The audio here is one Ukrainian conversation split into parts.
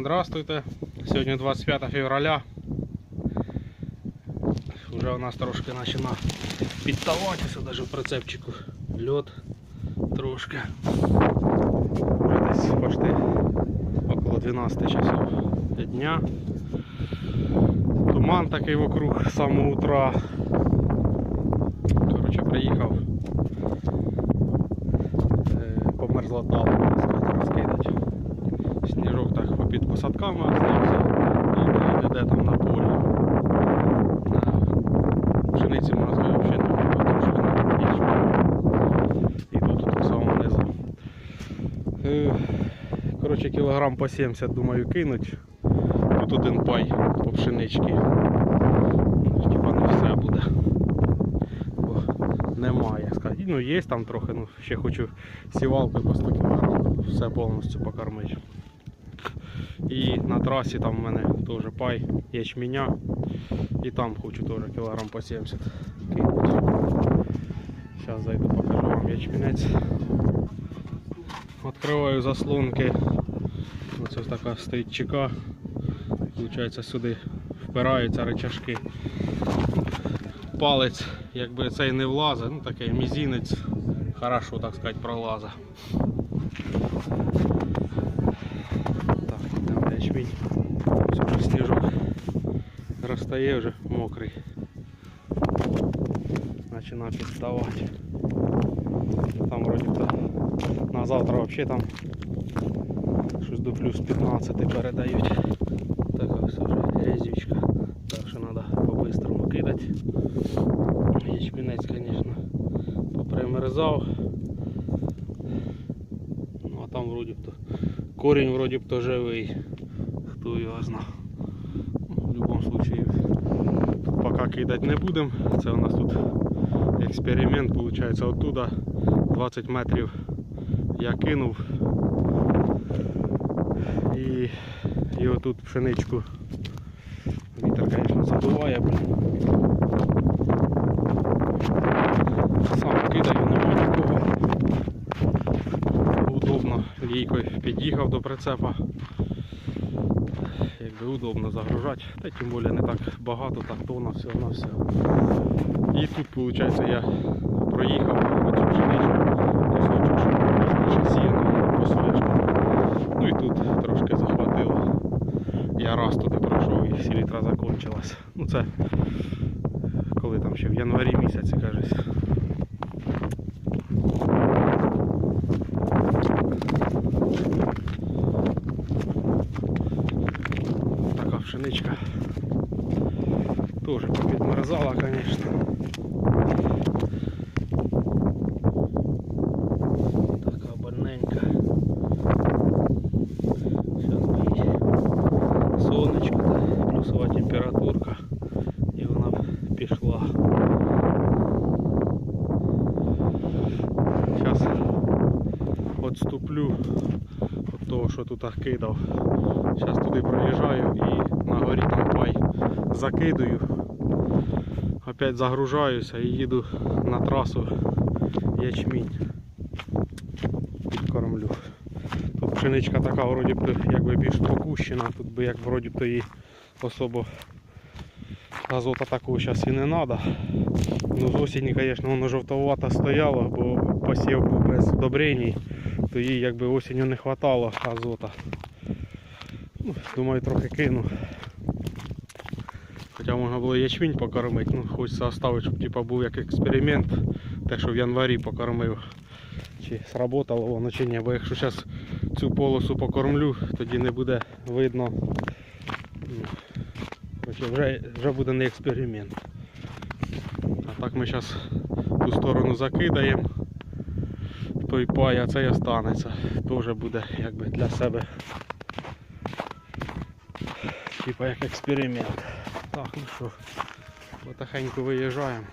Здравствуйте. Сьогодні 25 февраля. Уже у нас трошки почина підставатися, навіть в прицепчику. Льот трошки. Вже десь почти около 12 часов дня. Туман такий вокруг самого утра. Коротше, приїхав. Е, Померзла можна розкидати. Сніжок так попід посадками остався і де там на полі. Пшениці можна взагалі не трошки на ячмені. І тут так само внизу. Е, Коротше, кілограм по 70, думаю, кинуть. Тут один пай по пшеничці. Типа не все буде. Бо немає. Ну є там трохи, ну ще хочу сівалкою по 100 кг, все повністю покормити. Трасі там в мене теж пай ячменя. І там хочу теж кілограм по 70 кинути. Зараз зайду покажу вам ячменець. Відкриваю заслонки. Оце така стоїть чека. Получається сюди впираються рычажки. Палець, якби цей не влазить, ну такий мізинець, хорошо так сказати, пролазить. розтає вже мокрий. Починає підставати. Там вроді то на завтра взагалі там щось до плюс 15 передають. Така ось вже грязючка. Так що треба по-бистрому кидати. Ячмінець, звісно, попримерзав. Ну а там вроді б то корінь вроді б то живий. Хто його зна. В будь-якому поки кидати не будемо. Це у нас тут експеримент, виходить, оттуда 20 метрів я кинув. І, і отут пшеничку. Вітер, звісно, задуває. Сам кидаю, нема нікого. Удобно лійкою під'їхав до прицепа. Якби удобно загружати, та тим більше не так багато, так тона всього на все. І тут, виходить, я проїхав оцю пшеничку, кусочок, щоб пізніше сіяно по. Ну і тут трошки захватило. Я раз туди пройшов і селітра закончилась. Ну це коли там ще в январі місяці, кажеться. попідмерзала, звісно. Така больненька. Зараз буде сонечко, та плюсова температурка. І вона б пішла. Зараз відступлю від того, що тут кидав. Зараз туди проїжджаю і на горі там пай закидую. Опять загружаюся і їду на трасу ячмінь. Підкормлю. Тут пшеничка така вроді б якби більш покущена, тут би як вроді то їй особо азота такого зараз і не треба. Ну з осені, звісно, воно жовтовато стояло, бо посів був без удобрень, то їй якби осінню не вистачало азота. Ну, думаю, трохи кину. Хоча можна було ячмінь покормити, ну хочеться оставити, щоб типа, був як експеримент, те, що в январі покормив. Чи сработало воно чи ні, бо якщо зараз цю полосу покормлю, тоді не буде видно. ну, Вже, вже буде не експеримент. А так ми зараз ту сторону закидаємо. Той пай, а цей останеться. Теж буде якби для себе. Типа як експеримент. Так, ну що, потихеньку виїжджаємо.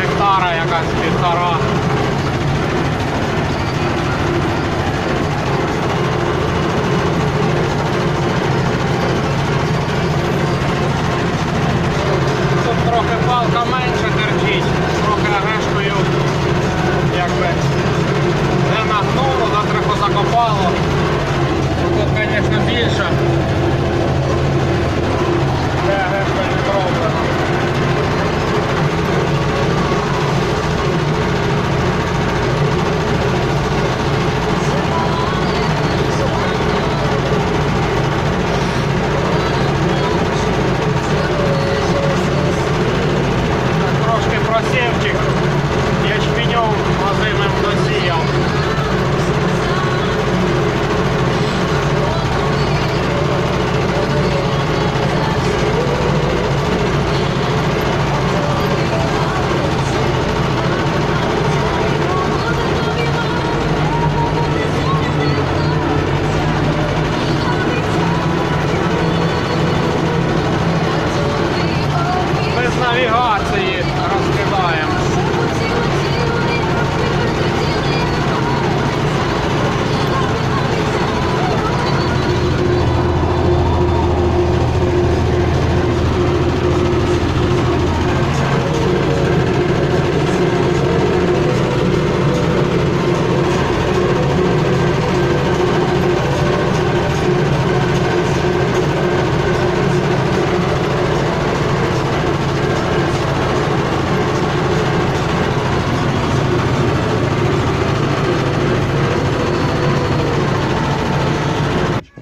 Гектара якась півтора. Тут трохи палка менше терчить, трохи агешкою якби не нагнуло, да трохи закопало. Ну, Тут, звісно, більше. Де агешка не зроблено. Трошки просівчик. Ячменьом озимим досіяв. Без навігації розкидаємо.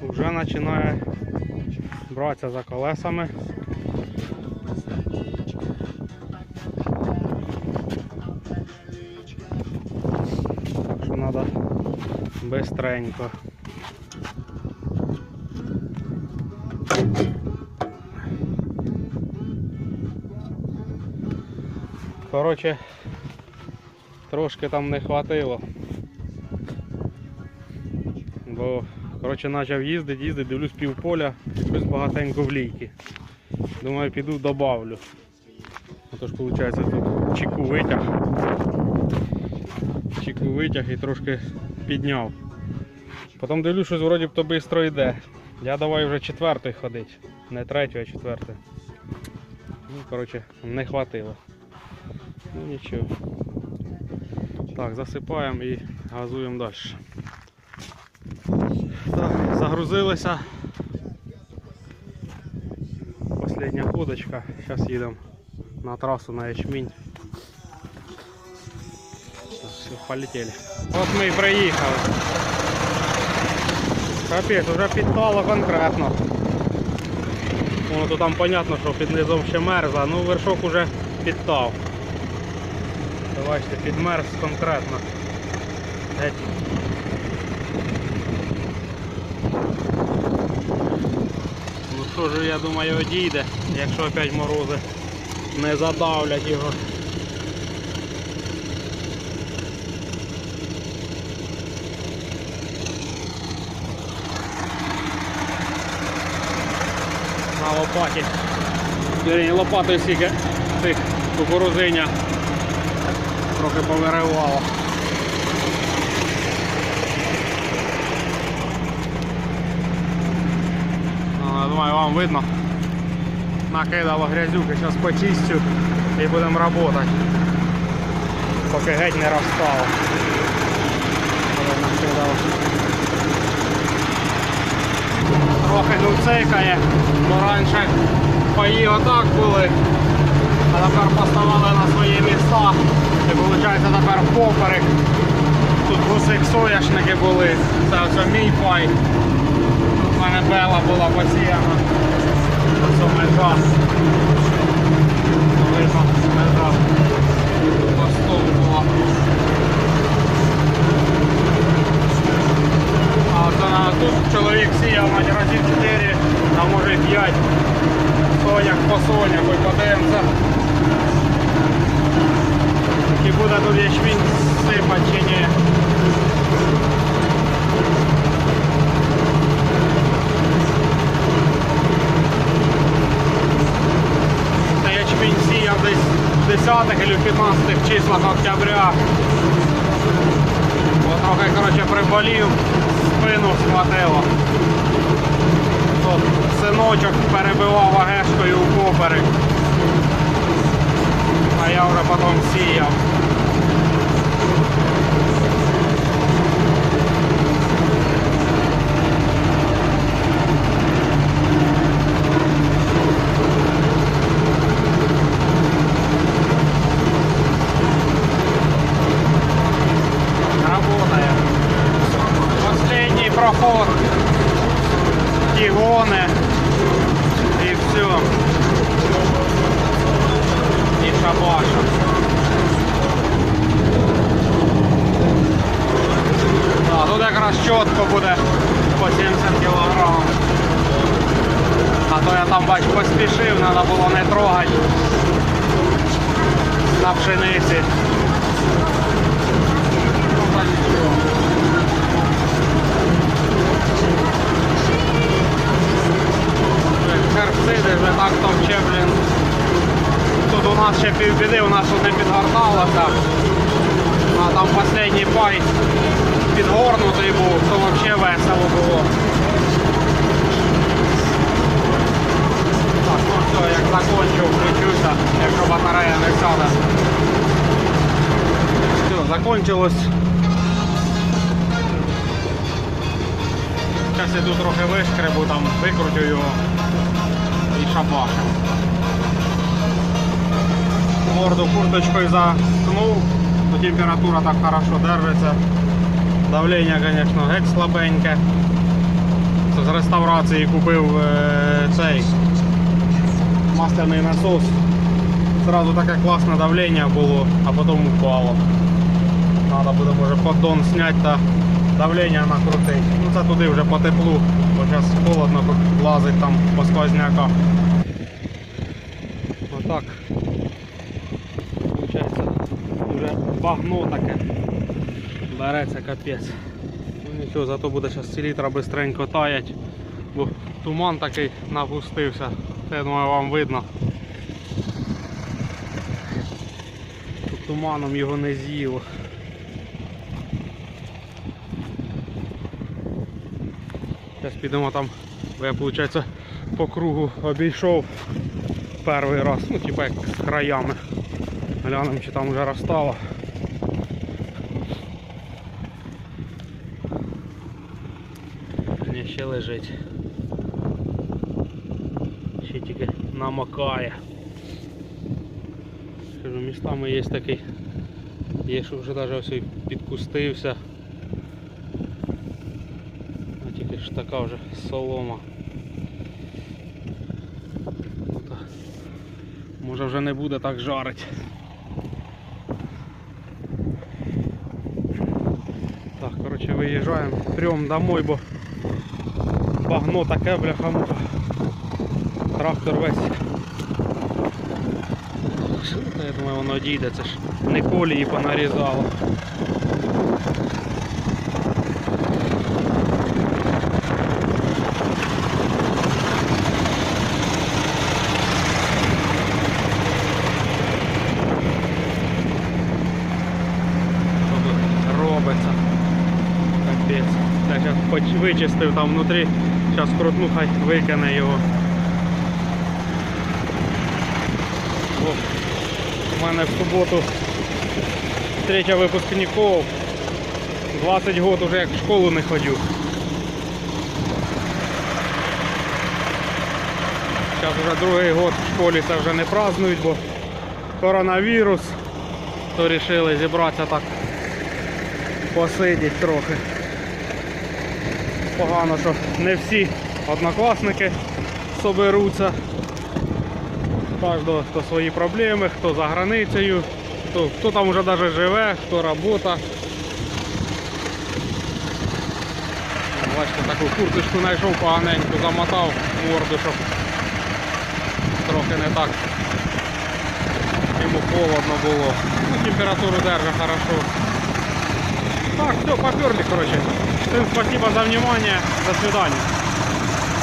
Вже починає за. Так що треба бистренько. Коротше, трошки там не хватило. Бо коротше, почав їздити, їздити, дивлюсь півполя, щось багатенько в лійки. Думаю, піду добавлю. Отож, виходить, тут чеку витяг. Чеку витяг і трошки підняв. Потім дивлюсь, щось вроді б то швидко йде. Я давай вже четвертий ходить. Не третій, а четвертий. Ну, коротше, не хватило. Ну нічого. Так, засипаємо і газуємо далі. Так, загрузилися. Последня ходочка. Зараз їдемо на трасу на ячмінь. Все, полетели. От ми і приїхали. Капець, вже підтало конкретно. Воно то там понятно, що під низом ще мерза, ну вершок уже підтав. Бачите, підмерз конкретно. Геть. Ну що ж, я думаю, одійде, якщо опять морози не задавлять його. На лопаті. Лопатою стільки цих кукурузиня трохи повиривало. Ну, я думаю, вам видно. Накидало грязюки, зараз почистю і будемо працювати. Поки геть не розстало. Трохи цикає, бо раніше паї отак були, а тепер поставили на свої міста. І виходить тепер поперек. Тут гусик соняшники були, це ось мій пай. Мене бела була посіяна. Ось межа. Видно, межа. Постов була. А це на тут чоловік сіяв на разів 4, а може 5. Соняк по соняку і подивимося. Чи буде тут ячмінь сипати чи ні. Це ячмінь сіяв десь в 10-х або 15 числах октября. Бо трохи коротше, приболів, спину схватило. Тут синочок перебивав агешкою у поперек. А я вже потім сіяв. Шабаша. Да, тут якраз чітко буде по 70 кг. А то я там бач поспішив, треба було не трогати на пшениці. Нічого. Гербциди вже так товче, блін. Тут у нас ще півбіди, у нас тут не підгорталося. А там останній пай підгорнутий був, то взагалі весело було. Так, ну все, як закончу, включуся, якщо батарея не сяде. Все, закончилось. Зараз іду трохи вишкребу, там викрутю його і шабашим. Морду курточкою заткнув, то температура так хорошо держиться. Давлення, звісно, геть слабеньке. Це з реставрації купив е, цей масляний насос. Зразу таке класне давлення було, а потім упало. Треба буде може поддон зняти та давлення накрутити. Ну це туди вже по теплу, бо зараз холодно лазить там по сквозняках. Отак. Получається вже багно таке. Береться капець. Ну нічого, зато буде зараз селітра бистренько таять, бо туман такий напустився. Я думаю, вам видно. Тут туманом його не з'їло. Зараз підемо там, бо я виходить по кругу обійшов перший раз, ну типа як з краями. Глянемо чи там вже розстало. ще лежить. Ще тільки намокає Скажу, містами є такий, є що вже навіть ось підкустився. А тільки ж така вже солома. Тут, може вже не буде так жарить. Так, короче, виїжджаємо, прям домой, бо багно таке бляха-муха. Трактор весь. Я думаю, воно дійде, це ж не колії понарізало. Що тут робиться? Капець. Я зараз хоч вичистив там внутрі, зараз крутну, хай викине його. О, у мене в суботу встреча випускників. 20 год уже як в школу не ходю. Зараз вже другий год в школі це вже не празднують, бо коронавірус. То вирішили зібратися так посидіти трохи. Погано, що не всі однокласники соберуться. Кожного хто свої проблеми, хто за границею, хто, хто там вже навіть живе, хто робота. Бачите, таку курточку знайшов поганеньку, замотав морду, щоб трохи не так йому холодно було. Ну, температуру держа хорошо. Так, все, поперли, короче. Всем спасибо за внимание. До свидания.